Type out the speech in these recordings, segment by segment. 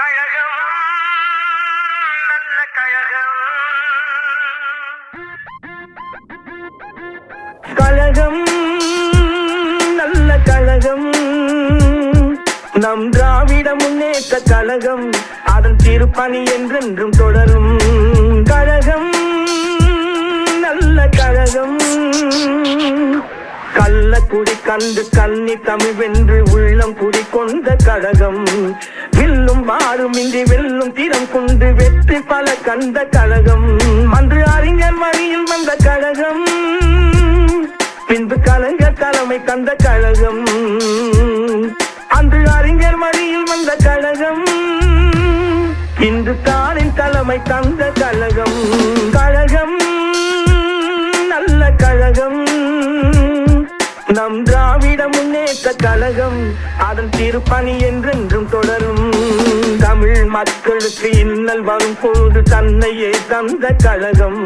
கழகம் நல்ல கழகம். கழகம் நல்ல கழகம். நம் திராவிட முன்னேற்ற கழகம் அதன் திருப்பணி என்றென்றும் தொடரும். கழகம் நல்ல கழகம். கள்ளக்குடி கண்டு கன்னி தமிழ் வென்று உள்ளம் குடி கொண்ட கழகம். வெல்லும் மாறும் இன்றி வெல்லும் தீரம் கொண்டு வெற்றி பல கண்ட கழகம். அன்று அறிஞர் வழியில் வந்த கழகம். பின்பு கலைஞர் தலைமை கண்ட கழகம். அன்று அறிஞர் வழியில் வந்த கழகம். இன்று தானின் தலைமை தந்த கழகம். கழகம் நல்ல கழகம். நம் திராவிட முன்னேற்ற கழகம். அதன் திருப்பணி என்றென்றும் தொடர் மக்களுக்கு இன்னல் வரும் போது தன்னையே தந்த கழகம்.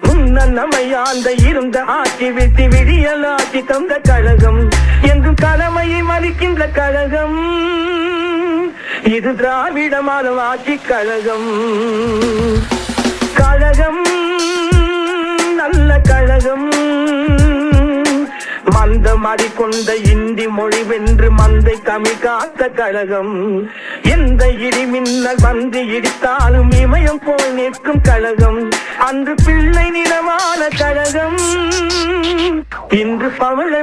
முன்னர் நம்மை இருந்த ஆட்சி விட்டு விடியல் ஆட்சி தந்த கழகம். என்றும் கடமையை மதிக்கின்ற கழகம். இது திராவிடமான ஆட்சி கழகம். கழகம் நல்ல கழகம். கொண்ட மடி கொண்ட இந்தி மொழி வென்று மந்தை தமிழ் காத்த கழகம். எந்த இடி மின்னல் வந்து இடித்தாலும் இமயம் போல் நிற்கும் கழகம். அன்று பிள்ளை நிறமான கழகம். இன்று பவள